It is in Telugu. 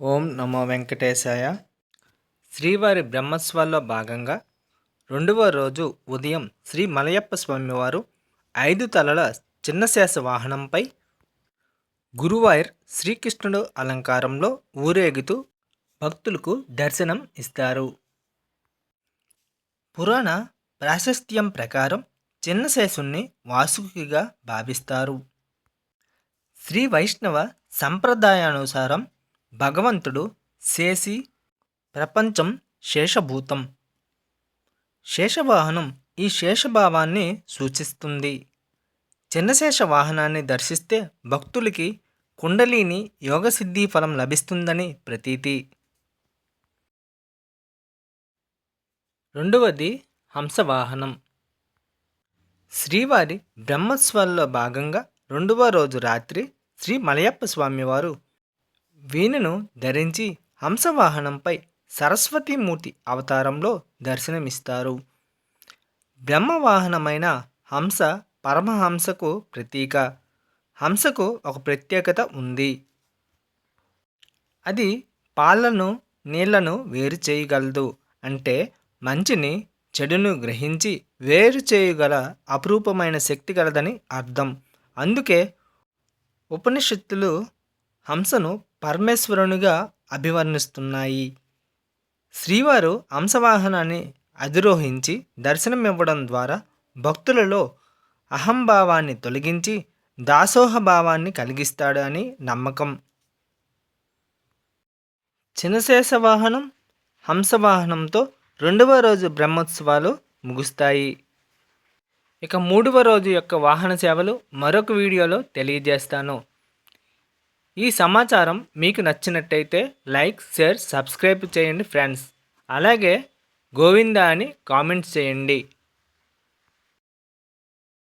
ఓం నమో వెంకటేశాయ. శ్రీవారి బ్రహ్మోత్సవాల్లో భాగంగా రెండవ రోజు ఉదయం శ్రీ మలయప్ప స్వామివారు ఐదు తలల చిన్నశేష వాహనంపై గురువాయర్ శ్రీకృష్ణుడు అలంకారంలో ఊరేగుతూ భక్తులకు దర్శనం ఇస్తారు. పురాణ ప్రాశస్త్యం ప్రకారం చిన్నశేషుణ్ణి వాసుకిగా భావిస్తారు. శ్రీ వైష్ణవ సంప్రదాయానుసారం భగవంతుడు శేషి ప్రపంచం శేషభూతం. శేషవాహనం ఈ శేషభావాన్ని సూచిస్తుంది. చిన్నశేష వాహనాన్ని దర్శిస్తే భక్తులకి కుండలిని యోగసిద్ధి ఫలం లభిస్తుందని ప్రతీతి. రెండవది హంసవాహనం. శ్రీవారి బ్రహ్మోత్సవాల్లో భాగంగా రెండవ రోజు రాత్రి శ్రీ మలయప్ప స్వామివారు వీణును ధరించి హంసవాహనంపై సరస్వతీమూర్తి అవతారంలో దర్శనమిస్తారు. బ్రహ్మవాహనమైన హంస పరమహంసకు ప్రతీక. హంసకు ఒక ప్రత్యేకత ఉంది. అది పాలను నీళ్ళను వేరు చేయగలదు అంటే మంచిని చెడును గ్రహించి వేరు చేయగల అపురూపమైన శక్తి గలదని అర్థం. అందుకే ఉపనిషత్తులు హంసను పరమేశ్వరునిగా అభివర్ణిస్తున్నాయి. శ్రీవారు హంసవాహనాన్ని అధిరోహించి దర్శనమివ్వడం ద్వారా భక్తులలో అహంభావాన్ని తొలగించి దాసోహ భావాన్ని కలిగిస్తాడు అని నమ్మకం. చినశేష వాహనం హంసవాహనంతో రెండవ రోజు బ్రహ్మోత్సవాలు ముగుస్తాయి. ఇక మూడవ రోజు యొక్క వాహన సేవలు మరొక వీడియోలో తెలియజేస్తాను. ఈ సమాచారం మీకు నచ్చినట్టయితే లైక్ షేర్ సబ్స్క్రైబ్ చేయండి ఫ్రెండ్స్. అలాగే గోవిందా అని కామెంట్స్ చేయండి.